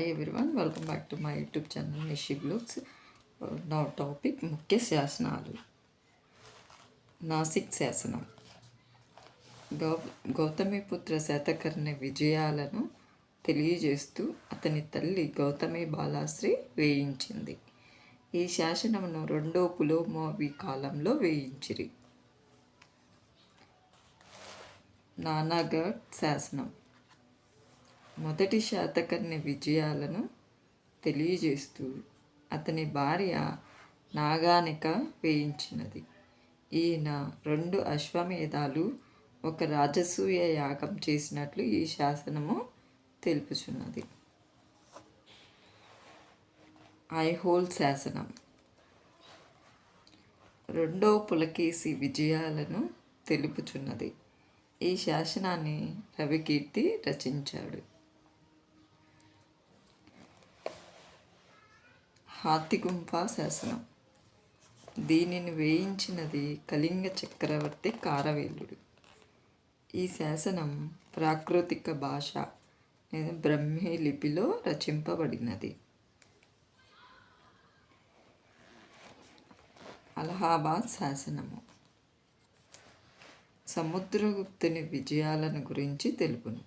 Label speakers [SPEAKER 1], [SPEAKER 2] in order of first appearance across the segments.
[SPEAKER 1] Hi everyone welcome back to my YouTube channel Nishi బ్లూక్స్ నా topic ముఖ్య శాసనాలు నాసిక్ శాసనం గౌ గౌతమిపుత్ర శాతకర్ణి విజయాలను తెలియజేస్తూ అతని తల్లి గౌతమి బాలాశ్రీ వేయించింది ఈ శాసనమును రెండో పులోమోవి కాలంలో వేయించిరి నానాగఢ్ శాసనం మొదటి శాతకర్ణి విజయాలను తెలియజేస్తూ అతని భార్య నాగానిక వేయించినది. ఈయన రెండు అశ్వమేధాలు ఒక రాజసూయ యాగం చేసినట్లు ఈ శాసనము తెలుపుచున్నది. ఐహోల్ శాసనం. రెండో పులకేసి విజయాలను తెలుపుచున్నది. ఈ శాసనాన్ని రవికీర్తి రచించాడు. హాతిగుంప శాసనం దీనిని వేయించినది కళింగ చక్రవర్తి కారవేలుడు. ఈ శాసనం ప్రాకృతిక భాష లేదా బ్రహ్మీ లిపిలో రచింపబడినది. అలహాబాద్ శాసనము. సముద్రగుప్తుని విజయాలను గురించి తెలుపును.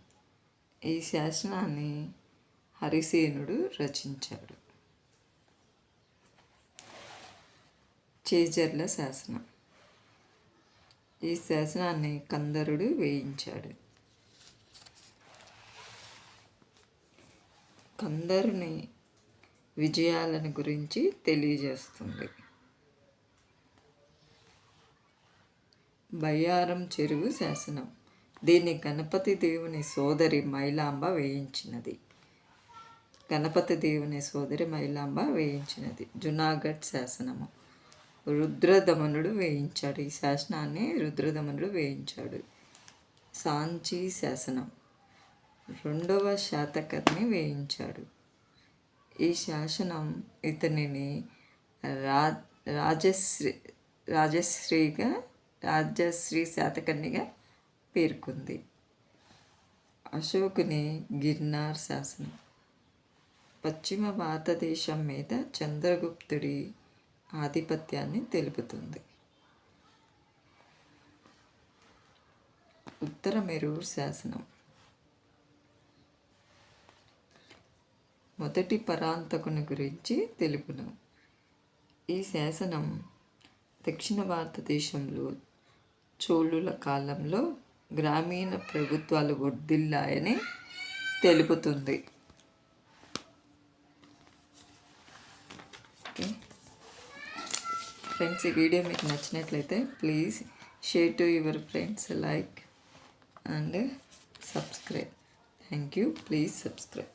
[SPEAKER 1] ఈ శాసనాన్ని హరిసేనుడు రచించాడు. చేజర్ల శాసనం. ఈ శాసనాన్ని కందరుడు వేయించాడు. కందరుని విజయాలను గురించి తెలియజేస్తుంది. బయ్యారం చెరువు శాసనం. దీన్ని గణపతి దేవుని సోదరి మైలాంబ వేయించినది. గణపతి దేవుని సోదరి మైలాంబ వేయించినది. జునాగఢ్ శాసనము. రుద్రదమనుడు వేయించాడు. ఈ శాసనాన్ని రుద్రదమనుడు వేయించాడు. సాంచి శాసనం. రెండవ శాతకర్ణి వేయించాడు. ఈ శాసనం ఇతనిని రా రాజశ్రీ రాజశ్రీగా రాజశ్రీ శాతకర్ణిగా పేర్కొంది. అశోకుని గిర్నార్ శాసనం. పశ్చిమ భారతదేశం మీద చంద్రగుప్తుడి ఆధిపత్యాన్ని తెలుపుతుంది. ఉత్తర మెరూర్ శాసనం. మొదటి పరాంతకుని గురించి తెలుపును. ఈ శాసనం దక్షిణ భారతదేశంలో చోళుల కాలంలో గ్రామీణ ప్రభుత్వాలు వర్ధిల్లాయని తెలుపుతుంది. ఫ్రెండ్స్ ఈ వీడియో మీకు నచ్చినట్లయితే please share to your friends like and subscribe thank you please subscribe